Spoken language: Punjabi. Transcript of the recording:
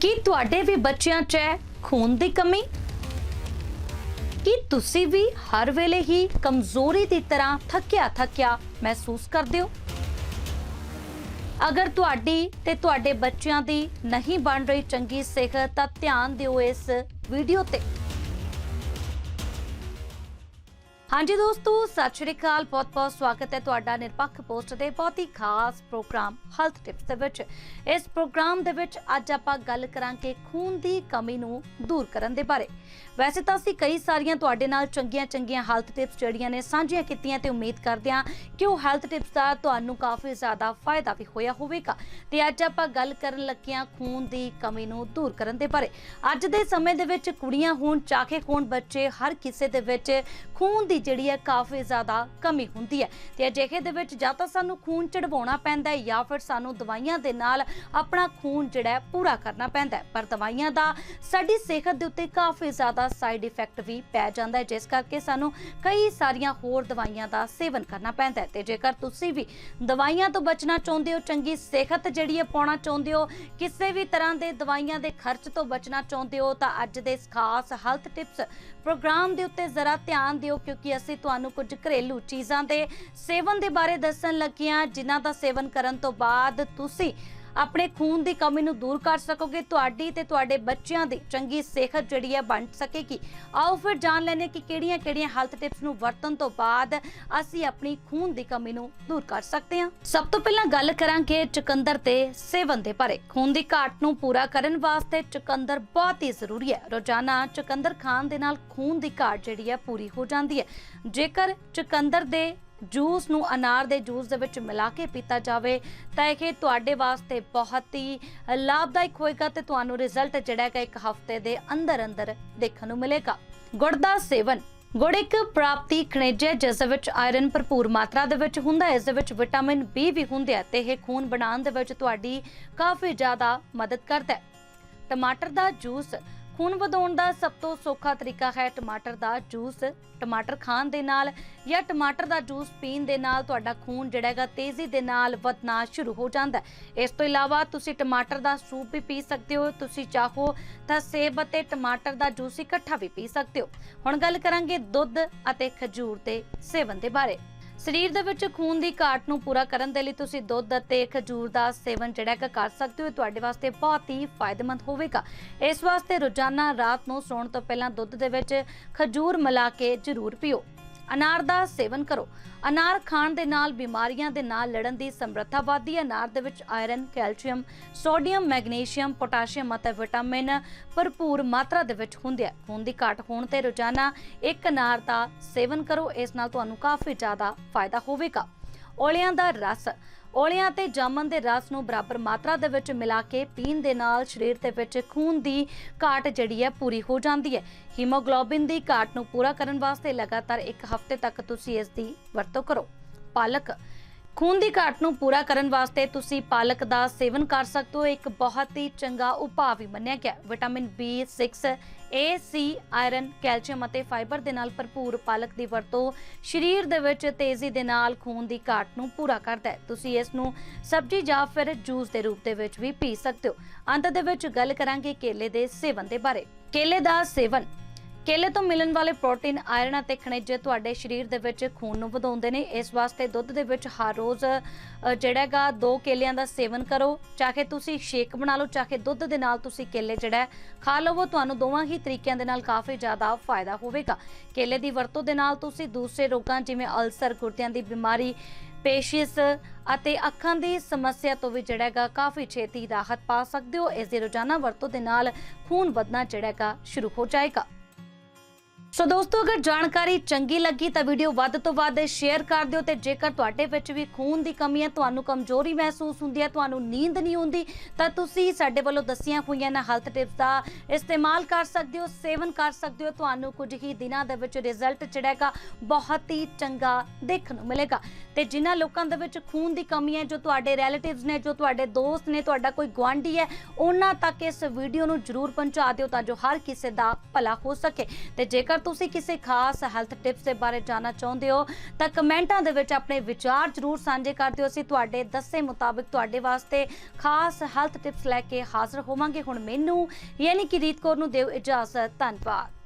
ਕੀ ਤੁਹਾਡੇ ਵੀ ਬੱਚਿਆਂ 'ਚ ਹੈ ਖੂਨ ਦੀ ਕਮੀ? ਕੀ ਤੁਸੀਂ ਵੀ ਹਰ ਵੇਲੇ ਹੀ ਕਮਜ਼ੋਰੀ ਦੀ ਤਰ੍ਹਾਂ ਥੱਕਿਆ ਥੱਕਿਆ ਮਹਿਸੂਸ ਕਰਦੇ ਹੋ? ਅਗਰ ਤੁਹਾਡੀ ਤੇ ਤੁਹਾਡੇ ਬੱਚਿਆਂ ਦੀ ਨਹੀਂ ਬਣ ਰਹੀ ਚੰਗੀ ਸਿਹਤ, ਤਾਂ ਧਿਆਨ ਦਿਓ ਇਸ ਵੀਡੀਓ ਤੇ। ਹਾਂਜੀ ਦੋਸਤੋ, ਸਤਿ ਸ਼੍ਰੀ ਅਕਾਲ। ਬਹੁਤ-ਬਹੁਤ ਸਵਾਗਤ ਹੈ ਤੁਹਾਡਾ ਨਿਰਪੱਖ ਪੋਸਟ ਦੇ ਬਹੁਤ ਹੀ ਖਾਸ ਪ੍ਰੋਗਰਾਮ ਹੈਲਥ ਟਿਪਸ ਦੇ ਵਿੱਚ। ਇਸ ਪ੍ਰੋਗਰਾਮ ਦੇ ਵਿੱਚ ਅੱਜ ਆਪਾਂ ਗੱਲ ਕਰਾਂਗੇ ਖੂਨ ਦੀ ਕਮੀ ਨੂੰ ਦੂਰ ਕਰਨ ਦੇ ਬਾਰੇ। ਵੈਸੇ ਤਾਂ ਅਸੀਂ ਕਈ ਸਾਰੀਆਂ ਤੁਹਾਡੇ ਨਾਲ ਚੰਗੀਆਂ-ਚੰਗੀਆਂ ਹੈਲਥ ਟਿਪਸ ਜਿਹੜੀਆਂ ਨੇ ਸਾਂਝੀਆਂ ਕੀਤੀਆਂ ਤੇ ਉਮੀਦ ਕਰਦੇ ਹਾਂ ਕਿ ਉਹ ਹੈਲਥ ਟਿਪਸ ਦਾ ਤੁਹਾਨੂੰ ਕਾਫੀ ਜ਼ਿਆਦਾ ਫਾਇਦਾ ਵੀ ਹੋਇਆ ਹੋਵੇਗਾ। ਤੇ ਅੱਜ ਆਪਾਂ ਗੱਲ ਕਰਨ ਲੱਗਿਆਂ ਖੂਨ ਦੀ ਕਮੀ ਨੂੰ ਦੂਰ ਕਰਨ ਦੇ ਬਾਰੇ। ਅੱਜ ਦੇ ਸਮੇਂ ਦੇ ਵਿੱਚ ਕੁੜੀਆਂ ਹੋਣ, ਚਾਹੇ ਹੋਣ ਬੱਚੇ, ਹਰ ਕਿਸੇ ਦੇ ਵਿੱਚ ਖੂਨ ਦੀ ਜਿਹੜੀ ਹੈ ਕਾਫੀ ਜ਼ਿਆਦਾ ਕਮੀ ਹੁੰਦੀ ਹੈ। ਤੇ ਅਜਿਹੇ ਦੇ ਵਿੱਚ ਜਾਂ ਤਾਂ ਸਾਨੂੰ ਖੂਨ ਚੜਵਾਉਣਾ ਪੈਂਦਾ ਹੈ ਜਾਂ ਫਿਰ ਸਾਨੂੰ ਦਵਾਈਆਂ ਦੇ ਨਾਲ ਆਪਣਾ ਖੂਨ ਜਿਹੜਾ ਪੂਰਾ ਕਰਨਾ ਪੈਂਦਾ ਪਰ ਦਵਾਈਆਂ ਦਾ ਸਾਡੀ ਸਿਹਤ ਦੇ ਉੱਤੇ ਕਾਫੀ ਜ਼ਿਆਦਾ ਸਾਈਡ ਇਫੈਕਟ ਵੀ ਪੈ ਜਾਂਦਾ ਹੈ, ਜਿਸ ਕਰਕੇ ਸਾਨੂੰ ਕਈ ਸਾਰੀਆਂ ਹੋਰ ਦਵਾਈਆਂ ਦਾ ਸੇਵਨ ਕਰਨਾ ਪੈਂਦਾ ਹੈ। ਤੇ ਜੇਕਰ ਤੁਸੀਂ ਵੀ ਦਵਾਈਆਂ ਤੋਂ ਬਚਣਾ ਚਾਹੁੰਦੇ ਹੋ, ਚੰਗੀ ਸਿਹਤ ਜਿਹੜੀ ਹੈ ਪਾਉਣਾ ਚਾਹੁੰਦੇ ਹੋ, ਕਿਸੇ ਵੀ ਤਰ੍ਹਾਂ ਦੇ ਦਵਾਈਆਂ ਦੇ ਖਰਚ ਤੋਂ ਬਚਣਾ ਚਾਹੁੰਦੇ ਹੋ, ਤਾਂ ਅੱਜ ਦੇ ਇਸ ਖਾਸ ਹੈਲਥ ਟਿਪਸ ਪ੍ਰੋਗਰਾਮ ਦੇ ਉੱਤੇ ਜ਼ਰਾ ਧਿਆਨ ਦਿਓ, ਕਿਉਂਕਿ ਅਸੀਂ ਤੁਹਾਨੂੰ ਕੁਝ ਘਰੇਲੂ ਚੀਜ਼ਾਂ ਦੇ ਸੇਵਨ ਦੇ ਬਾਰੇ ਦੱਸਣ ਲੱਗੀਆਂ ਜਿਨ੍ਹਾਂ ਦਾ ਸੇਵਨ ਕਰਨ ਤੋਂ ਬਾਅਦ ਤੁਸੀਂ ਆਪਣੇ ਖੂਨ ਦੀ ਕਮੀ ਨੂੰ ਦੂਰ ਕਰ ਸਕੋਗੇ, ਤੁਹਾਡੀ ਤੇ ਤੁਹਾਡੇ ਬੱਚਿਆਂ ਦੀ ਚੰਗੀ ਸਿਹਤ ਜਿਹੜੀ ਹੈ ਬਣ ਸਕੇਗੀ। ਆਓ ਫਿਰ ਜਾਣ ਲੈਂਦੇ ਕਿ ਕਿਹੜੀਆਂ-ਕਿਹੜੀਆਂ ਹੈਲਥ ਟਿਪਸ ਨੂੰ ਵਰਤਣ ਤੋਂ ਬਾਅਦ ਅਸੀਂ ਆਪਣੀ ਖੂਨ ਦੀ ਕਮੀ ਨੂੰ ਦੂਰ ਕਰ ਸਕਦੇ ਹਾਂ। ਸਭ ਤੋਂ ਪਹਿਲਾਂ ਗੱਲ ਕਰਾਂਗੇ ਚੁਕੰਦਰ ਤੇ ਸੇਵਨ ਦੇ ਬਾਰੇ। ਖੂਨ ਦੀ ਘਾਟ ਨੂੰ ਪੂਰਾ ਕਰਨ ਵਾਸਤੇ ਚੁਕੰਦਰ ਬਹੁਤ ਹੀ ਜ਼ਰੂਰੀ ਹੈ। ਰੋਜ਼ਾਨਾ ਚੁਕੰਦਰ ਖਾਣ ਦੇ ਨਾਲ ਖੂਨ ਦੀ ਘਾਟ ਜਿਹੜੀ ਹੈ ਪੂਰੀ ਹੋ ਜਾਂਦੀ ਹੈ। ਜੇਕਰ ਚੁਕੰਦਰ ਦੇ ਜੂਸ ਨੂੰ ਅਨਾਰ ਦੇ ਜੂਸ ਦੇ ਵਿੱਚ ਮਿਲਾ ਕੇ ਪੀਤਾ ਜਾਵੇ, ਤਾਂ ਇਹ ਤੁਹਾਡੇ ਵਾਸਤੇ ਬਹੁਤ ਹੀ ਲਾਭਦਾਇਕ ਹੋਏਗਾ ਤੇ ਤੁਹਾਨੂੰ ਰਿਜ਼ਲਟ ਜਿਹੜਾ ਹੈਗਾ ਇੱਕ ਹਫ਼ਤੇ ਦੇ ਅੰਦਰ ਅੰਦਰ ਦੇਖਣ ਨੂੰ ਮਿਲੇਗਾ। ਗੁੜ ਦਾ ਸੇਵਨ, ਗੁੜ ਇੱਕ ਪ੍ਰਾਪਤੀ ਖਣਿਜ ਹੈ, ਜਿਸ ਦੇ ਵਿੱਚ ਆਇਰਨ ਭਰਪੂਰ ਮਾਤਰਾ ਦੇ ਵਿੱਚ ਹੁੰਦਾ ਹੈ, ਇਸ ਦੇ ਵਿੱਚ ਵਿਟਾਮਿਨ ਬੀ ਵੀ ਹੁੰਦੇ ਹੈ ਤੇ ਇਹ ਖੂਨ ਬਣਾਉਣ ਦੇ ਵਿੱਚ ਤੁਹਾਡੀ ਕਾਫੀ ਜ਼ਿਆਦਾ ਮਦਦ ਕਰਦਾ ਹੈ। ਟਮਾਟਰ ਦਾ ਜੂਸ ਖੂਨ ਵਧਾਉਣ ਦਾ ਸਭ ਤੋਂ ਸੌਖਾ ਤਰੀਕਾ ਹੈ ਟਮਾਟਰ ਦਾ ਜੂਸ। ਟਮਾਟਰ ਖਾਣ ਦੇ ਨਾਲ ਜਾਂ ਟਮਾਟਰ ਦਾ ਜੂਸ ਪੀਣ ਦੇ ਨਾਲ ਤੁਹਾਡਾ ਖੂਨ ਜਿਹੜਾ ਹੈਗਾ ਤੇਜ਼ੀ ਦੇ ਨਾਲ ਵਧਣਾ ਸ਼ੁਰੂ ਹੋ ਜਾਂਦਾ ਹੈ। ਇਸ ਤੋਂ ਇਲਾਵਾ ਤੁਸੀਂ ਟਮਾਟਰ ਦਾ ਸੂਪ ਵੀ ਪੀ ਸਕਦੇ ਹੋ, ਤੁਸੀਂ ਚਾਹੋ ਤਾਂ ਸੇਬ ਅਤੇ ਟਮਾਟਰ ਦਾ ਜੂਸ ਇਕੱਠਾ ਵੀ ਪੀ ਸਕਦੇ ਹੋ। ਹੁਣ ਗੱਲ ਕਰਾਂਗੇ ਦੁੱਧ ਅਤੇ ਖਜੂਰ ਦੇ ਸੇਵਨ ਦੇ ਬਾਰੇ। ਸਰੀਰ ਦੇ ਵਿੱਚ ਖੂਨ ਦੀ ਘਾਟ ਨੂੰ ਪੂਰਾ ਕਰਨ ਦੇ ਲਈ ਤੁਸੀਂ ਦੁੱਧ ਅਤੇ ਖਜੂਰ ਦਾ ਸੇਵਨ ਜਿਹੜਾ ਹੈ ਕਰ ਸਕਦੇ ਹੋ। ਤੁਹਾਡੇ ਵਾਸਤੇ ਬਹੁਤ ਹੀ ਫਾਇਦੇਮੰਦ ਹੋਵੇਗਾ। ਇਸ ਵਾਸਤੇ ਰੋਜ਼ਾਨਾ ਰਾਤ ਨੂੰ ਸੌਣ ਤੋਂ ਪਹਿਲਾਂ ਦੁੱਧ ਦੇ ਵਿੱਚ ਖਜੂਰ ਮਿਲਾ ਕੇ ਜ਼ਰੂਰ ਪੀਓ। ਅਨਾਰ ਦਾ ਸੇਵਨ ਕਰੋ। ਅਨਾਰ ਖਾਣ ਦੇ ਨਾਲ ਬਿਮਾਰੀਆਂ ਦੇ ਨਾਲ ਲੜਨ ਦੀ ਸਮਰੱਥਾ ਵਧਦੀ ਹੈ। ਅਨਾਰ ਦੇ ਵਿੱਚ iron, calcium, sodium, magnesium, potassium ਅਤੇ ਵਿਟਾਮਿਨ ਭਰਪੂਰ ਮਾਤਰਾ ਦੇ ਵਿੱਚ ਹੁੰਦੇ ਆ। ਖੂਨ ਦੀ ਘਾਟ ਹੋਣ ਤੇ ਰੋਜ਼ਾਨਾ ਇੱਕ ਅਨਾਰ ਦਾ ਸੇਵਨ ਕਰੋ। ਇਸ ਨਾਲ ਤੁਹਾਨੂੰ ਕਾਫੀ ਜ਼ਿਆਦਾ ਫਾਇਦਾ ਹੋਵੇਗਾ। ਔਲਿਆਂ ਦਾ ਰਸ। ਔਲਿਆਂ ਤੇ ਜਾਮਨ ਦੇ ਰਸ ਨੂੰ ਬਰਾਬਰ ਮਾਤਰਾ ਦੇ ਵਿੱਚ ਮਿਲਾ ਕੇ ਪੀਣ ਦੇ ਨਾਲ ਸਰੀਰ ਦੇ ਵਿੱਚ ਖੂਨ ਦੀ ਘਾਟ ਜਿਹੜੀ ਹੈ ਪੂਰੀ ਹੋ ਜਾਂਦੀ ਹੈ। ਹੀਮੋਗਲੋਬਿਨ ਦੀ ਘਾਟ ਨੂੰ ਪੂਰਾ ਕਰਨ ਵਾਸਤੇ ਲਗਾਤਾਰ ਇੱਕ ਹਫ਼ਤੇ ਤੱਕ ਤੁਸੀਂ ਇਸ ਦੀ ਵਰਤੋਂ ਕਰੋ। ਪਾਲਕ ਖੂਨ ਦੀ ਘਾਟ ਨੂੰ ਪੂਰਾ ਕਰਨ ਵਾਸਤੇ ਤੁਸੀਂ ਪਾਲਕ ਦਾ ਸੇਵਨ ਕਰ ਸਕਦੇ ਹੋ। ਇੱਕ ਬਹੁਤ ਹੀ ਚੰਗਾ ਉਪਾਅ ਵੀ ਮੰਨਿਆ ਗਿਆ। Vitamin B6 A, C iron calcium ਅਤੇ ਫਾਈਬਰ ਦੇ ਨਾਲ ਭਰਪੂਰ ਪਾਲਕ ਦੀ ਵਰਤੋਂ ਸਰੀਰ ਦੇ ਵਿੱਚ ਤੇਜ਼ੀ ਦੇ ਨਾਲ ਖੂਨ ਦੀ ਘਾਟ ਨੂੰ ਪੂਰਾ ਕਰਦਾ ਹੈ। ਤੁਸੀਂ ਇਸ ਨੂੰ ਸਬਜ਼ੀ ਜਾਂ ਫਿਰ ਜੂਸ ਦੇ ਰੂਪ ਦੇ ਵਿੱਚ ਵੀ ਪੀ ਸਕਦੇ ਹੋ। ਅੰਤ ਦੇ ਵਿੱਚ ਗੱਲ ਕਰਾਂਗੇ ਕੇਲੇ ਦੇ ਸੇਵਨ ਦੇ ਬਾਰੇ। ਕੇਲੇ ਦਾ ਸੇਵਨ ਕੇਲੇ ਤੋਂ ਮਿਲਣ ਵਾਲੇ ਪ੍ਰੋਟੀਨ ਆਇਰਨ ਅਤੇ ਖਣਿਜ ਤੁਹਾਡੇ ਸਰੀਰ ਦੇ ਵਿੱਚ ਖੂਨ ਨੂੰ ਵਧਾਉਂਦੇ ਨੇ। ਇਸ ਵਾਸਤੇ ਦੁੱਧ ਦੇ ਵਿੱਚ ਹਰ ਰੋਜ਼ ਅ, ਜਿਹੜਾ ਹੈਗਾ ਦੋ ਕੇਲਿਆਂ ਦਾ ਸੇਵਨ ਕਰੋ। ਚਾਹੇ ਤੁਸੀਂ ਸ਼ੇਕ ਬਣਾ ਲਓ ਚਾਹੇ ਦੁੱਧ ਦੇ ਨਾਲ ਤੁਸੀਂ ਕੇਲੇ ਜਿਹੜਾ ਖਾ ਲਵੋ ਤੁਹਾਨੂੰ ਦੋਵਾਂ ਹੀ ਤਰੀਕਿਆਂ ਦੇ ਨਾਲ ਕਾਫੀ ਜ਼ਿਆਦਾ ਫਾਇਦਾ ਹੋਵੇਗਾ। ਕੇਲੇ ਦੀ ਵਰਤੋਂ ਦੇ ਨਾਲ ਤੁਸੀਂ ਦੂਸਰੇ ਰੋਗਾਂ ਜਿਵੇਂ ਅਲਸਰ ਗੁਰਦਿਆਂ ਦੀ ਬਿਮਾਰੀ ਪੇਸ਼ੀਸ ਅਤੇ ਅੱਖਾਂ ਦੀ ਸਮੱਸਿਆ ਤੋਂ ਵੀ ਜਿਹੜਾ ਹੈਗਾ ਕਾਫੀ ਛੇਤੀ ਰਾਹਤ ਪਾ ਸਕਦੇ ਹੋ। ਇਸ ਦੀ ਰੋਜ਼ਾਨਾ ਵਰਤੋਂ ਦੇ ਨਾਲ ਖੂਨ ਵਧਣਾ ਜਿਹੜਾ ਹੈਗਾ ਸ਼ੁਰੂ ਹੋ ਜਾਏਗਾ। ਸੋ ਦੋਸਤੋ, ਅਗਰ ਜਾਣਕਾਰੀ ਚੰਗੀ ਲੱਗੀ ਤਾਂ ਵੀਡੀਓ ਵੱਧ ਤੋਂ ਵੱਧ ਸ਼ੇਅਰ ਕਰ ਦਿਓ ਤੇ ਜੇਕਰ ਤੁਹਾਡੇ ਵਿੱਚ ਵੀ ਖੂਨ ਦੀ ਕਮੀ ਹੈ, ਤੁਹਾਨੂੰ ਕਮਜ਼ੋਰੀ ਮਹਿਸੂਸ ਹੁੰਦੀ ਹੈ, ਤੁਹਾਨੂੰ ਨੀਂਦ ਨਹੀਂ ਹੁੰਦੀ ਤਾਂ ਤੁਸੀਂ ਸਾਡੇ ਵੱਲੋਂ ਦੱਸੀਆਂ ਹੋਈਆਂ ਨਾ ਹੈਲਥ ਟਿਪਸ ਦਾ ਇਸਤੇਮਾਲ ਕਰ ਸਕਦੇ ਹੋ, ਸੇਵਨ ਕਰ ਸਕਦੇ ਹੋ। ਤੁਹਾਨੂੰ ਕੁਝ ਹੀ ਦਿਨਾਂ ਦੇ ਵਿੱਚ ਰਿਜ਼ਲਟ ਚੜੇਗਾ ਬਹੁਤ ਹੀ ਚੰਗਾ ਦੇਖਣ ਨੂੰ ਮਿਲੇਗਾ। ਤੇ ਜਿਨ੍ਹਾਂ ਲੋਕਾਂ ਦੇ ਵਿੱਚ ਖੂਨ ਦੀ ਕਮੀ ਹੈ, ਜੋ ਤੁਹਾਡੇ ਰਿਲੇਟਿਵਸ ਨੇ, ਜੋ ਤੁਹਾਡੇ ਦੋਸਤ ਨੇ, ਤੁਹਾਡਾ ਕੋਈ ਗੁਆਂਢੀ ਹੈ, ਉਹਨਾਂ ਤੱਕ ਇਸ ਵੀਡੀਓ ਨੂੰ ਜਰੂਰ ਪਹੁੰਚਾ ਦਿਓ ਤਾਂ ਜੋ ਹਰ ਕਿਸੇ ਦਾ ਭਲਾ ਹੋ ਸਕੇ। ਤੇ ਜੇਕਰ ਤੁਸੀਂ ਕਿਸੇ ਖਾਸ ਹੈਲਥ ਟਿਪਸ ਦੇ ਬਾਰੇ ਜਾਣਨਾ ਚਾਹੁੰਦੇ ਹੋ, ਤਾਂ ਕਮੈਂਟਾਂ ਦੇ ਵਿੱਚ ਆਪਣੇ ਵਿਚਾਰ ਜ਼ਰੂਰ ਸਾਂਝੇ ਕਰ ਦਿਓ। ਅਸੀਂ ਤੁਹਾਡੇ ਦੱਸੇ ਮੁਤਾਬਿਕ ਤੁਹਾਡੇ ਵਾਸਤੇ ਖਾਸ ਹੈਲਥ ਟਿਪਸ ਲੈ ਕੇ ਹਾਜ਼ਰ ਹੋਵਾਂਗੇ। ਹੁਣ ਮੈਨੂੰ, ਯਾਨੀ ਕਿ ਰੀਤ ਕੌਰ ਨੂੰ ਦਿਓ ਇਜਾਜ਼ਤ। ਧੰਨਵਾਦ।